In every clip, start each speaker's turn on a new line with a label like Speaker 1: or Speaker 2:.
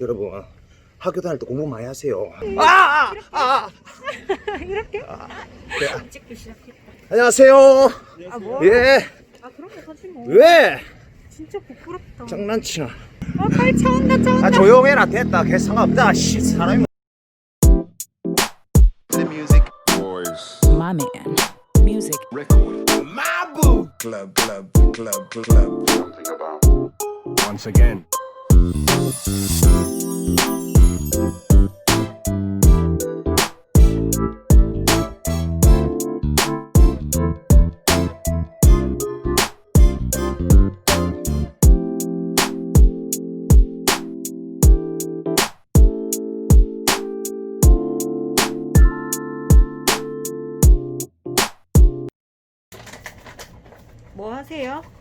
Speaker 1: 여러분 학교 다닐 때 공부 많이 하세요. 아, 아, 아,
Speaker 2: 이렇게?
Speaker 1: 아. 네.
Speaker 2: 찍기 시작했다.
Speaker 1: 안녕하세요.
Speaker 2: 아 뭐?
Speaker 1: 예.
Speaker 2: 아 그런 거 하지 뭐.
Speaker 1: 왜?
Speaker 2: 진짜 부끄럽다.
Speaker 1: 장난치나.
Speaker 2: 아 빨리 차 온다 차 온다.
Speaker 1: 아 조용해라 됐다. 개 상관없다. 씨 사람이.
Speaker 3: The music
Speaker 4: boys.
Speaker 5: My man. Music.
Speaker 3: record.
Speaker 1: 마부.
Speaker 3: Club, club, club, club.
Speaker 4: Something about
Speaker 3: Once again.
Speaker 2: 뭐 하세요?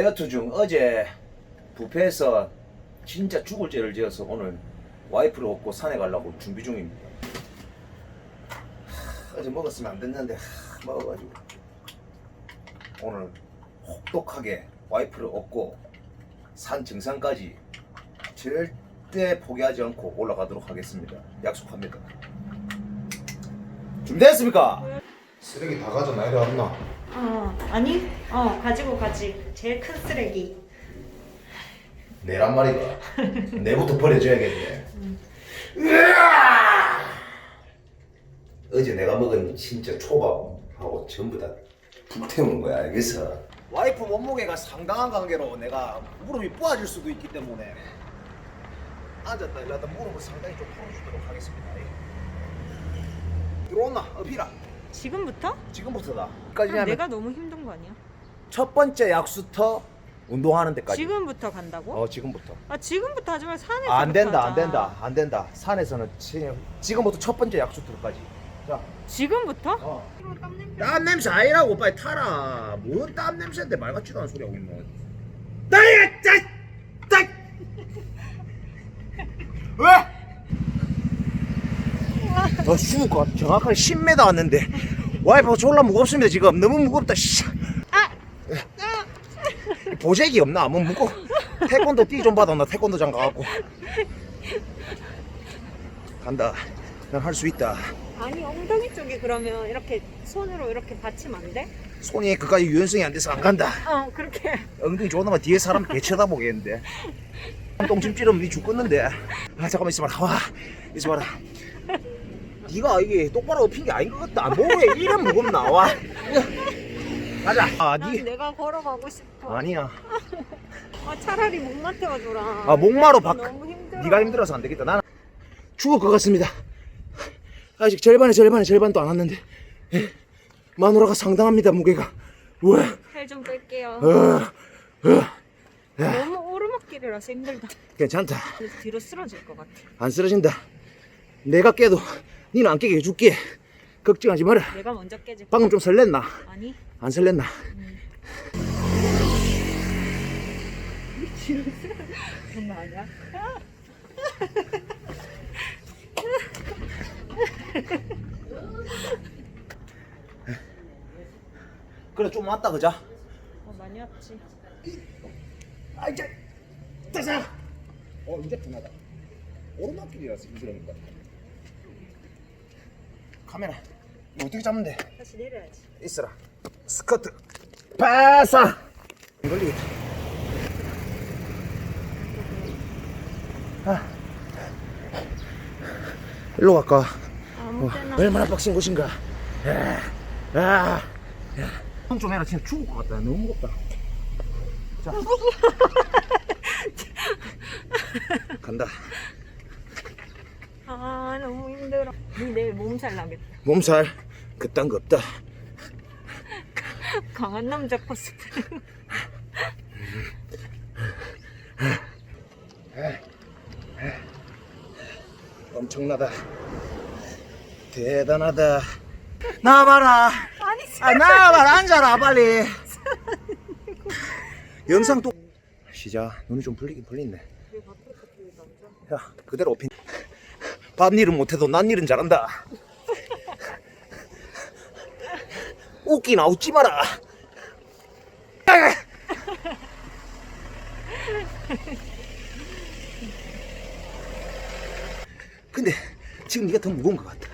Speaker 1: 다이어트 중 어제 부페에서 진짜 죽을 죄를 지어서 오늘 와이프를 얻고 산에 가려고 준비 중입니다. 하, 어제 먹었으면 안 됐는데 하, 먹어가지고 오늘 혹독하게 와이프를 얻고 산 정상까지 절대 포기하지 않고 올라가도록 하겠습니다. 약속합니다. 준비됐습니까? 쓰레기 다 가져놔야 되나?
Speaker 2: 어 아니 어 가지고 가지. 제일 큰 쓰레기.
Speaker 1: 내란 말이다. 내부터 버려줘야겠네. 으아! 어제 내가 먹은 진짜 초밥하고 전부 다 불태운 거야, 알겠어? 와이프 몸무게가 상당한 관계로 내가 무릎이 부어질 수도 있기 때문에 앉았다 일어났다 무릎을 상당히 좀 풀어주도록 하겠습니다. 들어온나? 어피라.
Speaker 2: 지금부터?
Speaker 1: 지금부터다.
Speaker 2: 그럼
Speaker 1: 까지 하면
Speaker 2: 내가 너무 힘든 거 아니야?
Speaker 1: 첫 번째 약수터 운동하는 데까지.
Speaker 2: 지금부터 간다고?
Speaker 1: 어, 지금부터.
Speaker 2: 아 지금부터 하지 말고 산에서.
Speaker 1: 안 된다 안 된다 안 된다 산에서는 지- 지금부터 첫 번째 약수터까지 자
Speaker 2: 지금부터?
Speaker 1: 어. 땀 냄새 아니라고 빨리 타라 뭔 땀 냄새인데 말 같지도 않은 소리 하고 있노 나야 짜! 짜! 왜? 더 쉬울 것 같아 정확하게 10m 왔는데. 와이프가 졸라 무겁습니다 지금. 너무 무겁다 씨. 보재기 없나? 뭐 무거 태권도 띠 좀 받아 나? 태권도 장 가갖고. 간다. 난 할 수 있다.
Speaker 2: 아니 엉덩이 쪽에 그러면 이렇게 손으로 이렇게 받치면 안 돼?
Speaker 1: 손이 그까지 유연성이 안 돼서 안 간다.
Speaker 2: 어 그렇게.
Speaker 1: 엉덩이 좋으면 뒤에 사람 개 쳐다보겠는데. 똥침 찌르면 니 죽겠는데. 아 잠깐만 있어봐라. 와 있어봐라 니가 이게 똑바로 엎힌 게 아닌 것 같다 뭐에 이런 무겁 나 와 가자 아난니
Speaker 2: 내가 걸어가고 싶어.
Speaker 1: 아니야
Speaker 2: 아 차라리 목마 태워줘라.
Speaker 1: 아 목마로 바
Speaker 2: 너무 힘들어.
Speaker 1: 네가 힘들어서 안 되겠다 나는 죽을 것 같습니다 아직 절반에 절반에 절반도 안 왔는데 예. 마누라가 상당합니다 무게가 우와
Speaker 2: 살좀 뺄게요.
Speaker 1: 어, 어.
Speaker 2: 너무 오르막길이라서 힘들다.
Speaker 1: 괜찮다
Speaker 2: 그래서 뒤로 쓰러질 것 같아.
Speaker 1: 안 쓰러진다 내가 깨도 니는 안 깨게 해줄게. 걱정하지 마라.
Speaker 2: 내가 먼저 깨질 거
Speaker 1: 방금 좀 설렜나?
Speaker 2: 아니?
Speaker 1: 안 설렜나?
Speaker 2: 그런 거 아니야?
Speaker 1: 그래 좀 왔다 그자.
Speaker 2: 어, 많이 왔지.
Speaker 1: 아 이제 따자 어 이제 편하다. 오르막길이라서 힘들으니까 카메라. 이거 어떻게 잡으면 돼?
Speaker 2: 다시 내려야지.
Speaker 1: 있어라. 스커트. 빠사 안 걸리겠다. 아. 일로 갈까?
Speaker 2: 아무
Speaker 1: 어,
Speaker 2: 때나.
Speaker 1: 얼마나 빡신 곳인가. 야, 야, 야. 좀 해라. 진짜 죽을 것 같다. 너무 무겁다. 자. 간다
Speaker 2: 아 너무 힘들어. 니 내일 몸살 나겠다.
Speaker 1: 몸살? 그딴 거 없다.
Speaker 2: 강한 남자 코스프레.
Speaker 1: 엄청나다. 대단하다. 나와봐라.
Speaker 2: 아니
Speaker 1: 아 나와봐라. 앉아라 빨리. 영상 또 시작. 눈이 좀 풀리긴 풀리네. 야 그대로 엎인 밥 일은 못해도 난 일은 잘한다. 웃기나 웃지 마라. 근데 지금 네가 더 무거운 것 같아.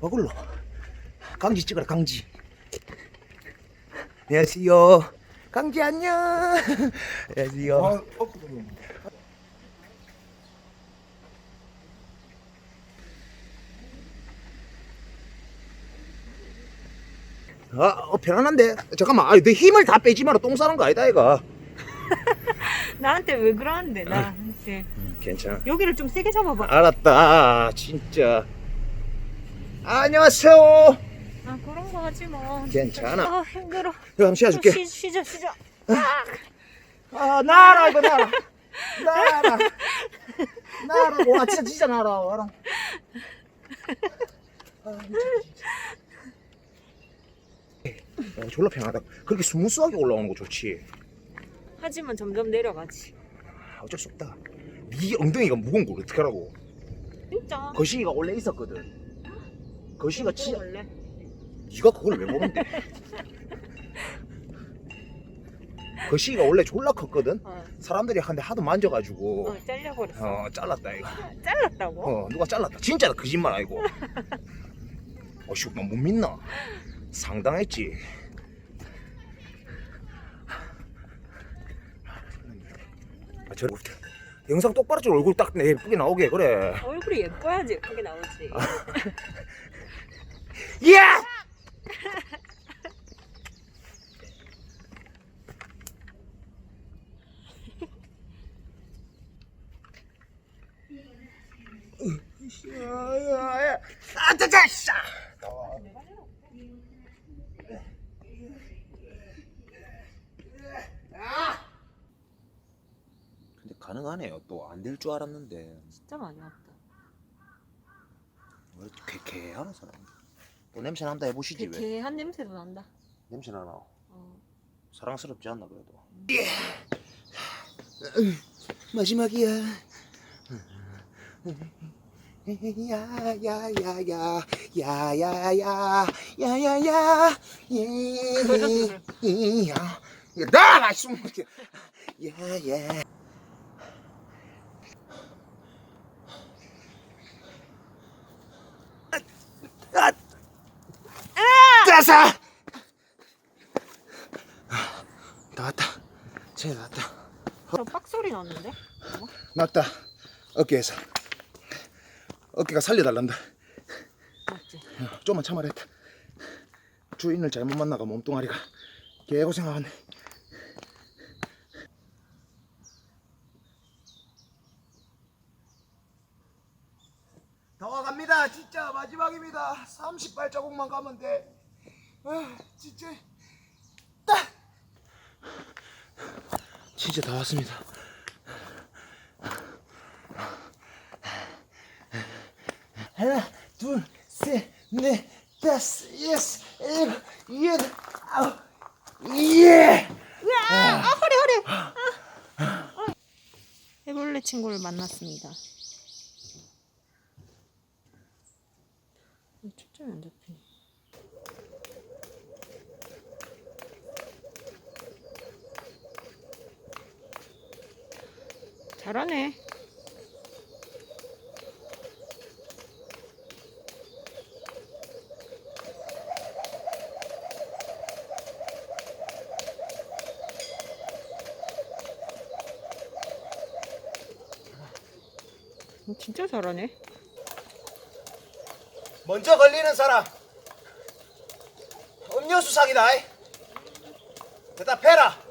Speaker 1: 와글로 강지 찍어라 강지. 안녕하세요. 강지 안녕. 안녕하세요. 아, 어, 어, 어. 어, 편안한데. 잠깐만, 아, 내 힘을 다 빼지 마라. 똥 싸는 거 아니다, 이거.
Speaker 2: 나한테 왜 그러는데 나한테
Speaker 1: 괜찮아.
Speaker 2: 여기를 좀 세게 잡아봐
Speaker 1: 알았다, 진짜. 안녕하세요.
Speaker 2: 아 그런 거 하지 마
Speaker 1: 괜찮아.
Speaker 2: 아 힘들어
Speaker 1: 이거 한번 씌워줄게.
Speaker 2: 쉬, 쉬자 쉬자
Speaker 1: 아, 나라, 이거 나라. 나라. 나라고. 와, 진짜, 진짜 나라. 와라. 어, 졸라 편하다. 그렇게 스무스하게 올라오는 거 좋지.
Speaker 2: 하지만 점점 내려가지
Speaker 1: 아, 어쩔 수 없다. 네 엉덩이가 무거운 걸 어떻게 하라고.
Speaker 2: 진짜
Speaker 1: 거시기가 원래 있었거든. 거시기가
Speaker 2: 그거
Speaker 1: 진짜.
Speaker 2: 원래
Speaker 1: 네가 그걸 왜 모른대? 거시기가 원래 졸라 컸거든.
Speaker 2: 어,
Speaker 1: 사람들이 한대 하도 만져가지고
Speaker 2: 어 잘려버렸어
Speaker 1: 어 잘랐다 이거.
Speaker 2: 잘랐다고?
Speaker 1: 어 누가 잘랐다. 진짜 거짓말 아니고. 어씨 나못 믿나? 상당했지. 아, 저 영상 똑바로 찍어 얼굴 딱내 예쁘게 나오게 그래.
Speaker 2: 얼굴이 예뻐야지 예쁘게 나오지
Speaker 1: 예! 아, 짜자, 씨. 근데 가능하네요. 또 안 될 줄 알았는데
Speaker 2: 진짜 많이 왔다
Speaker 1: 왜 개개하는 사람? 또 냄새 난다 해보시지 왜?
Speaker 2: 개한 냄새도 난다
Speaker 1: 냄새 나나?
Speaker 2: 어.
Speaker 1: 사랑스럽지 않나 그래도? 예. 마지막이야. 야야야야 야야야 야야야 예야 나나 숨 야야 따사 나왔다. 쟤 나왔다.
Speaker 2: 저 빡소리 났는데?
Speaker 1: 맞다. 어깨에서. 어깨가 살려달란다.
Speaker 2: 맞지?
Speaker 1: 어, 좀만 참아라 했다. 주인을 잘못 만나가 몸뚱아리가 개고생하네 다 와갑니다. 진짜 마지막입니다. 30발자국만 가면 돼 아, 진짜. 딱. 진짜 다 왔습니다. 하나, 둘, 셋, 넷, 다섯, 여섯, 일곱, 여덟, 아홉, 예!
Speaker 2: 아 허리 허리. 해벌레 친구를 만났습니다. 초점이 안 잡히네 잘하네 어, 진짜 잘하네
Speaker 1: 먼저 걸리는 사람 음료수 사기다. 대답해라.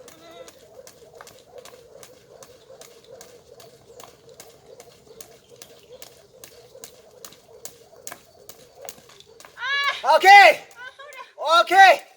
Speaker 1: 오케이. 오케이.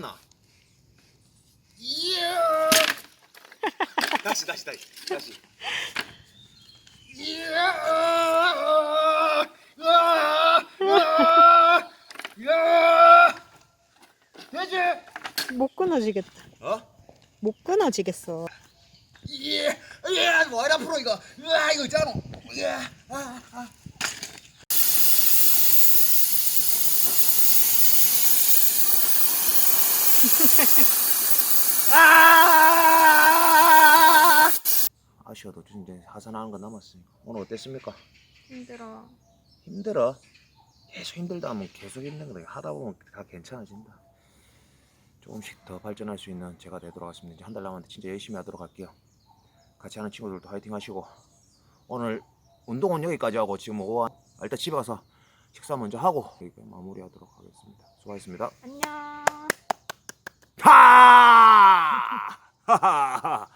Speaker 1: 나. 이야. 다시 다시 다시 다시. 이야. 야. 야. 되지.
Speaker 2: 못 끊어지겠다.
Speaker 1: 어?
Speaker 2: 못 끊어지겠어.
Speaker 1: 예, 예, 뭐 이라 프로 이거, 으아 이거 있잖아. 예, 아, 아. 아! 아쉬워도 이제 하산하는 건 남았으니까 오늘 어땠습니까?
Speaker 2: 힘들어.
Speaker 1: 힘들어. 계속 힘들다 하면 계속 힘든 거다. 하다 보면 다 괜찮아진다. 조금씩 더 발전할 수 있는 제가 되도록 하겠습니다. 이제 한 달 남았는데 진짜 열심히 하도록 할게요. 같이 하는 친구들도 화이팅 하시고 오늘 운동은 여기까지 하고 지금 오후 일단 집에 가서 식사 먼저 하고 여기 마무리하도록 하겠습니다. 수고하셨습니다.
Speaker 2: 안녕.
Speaker 1: 하! 하하하!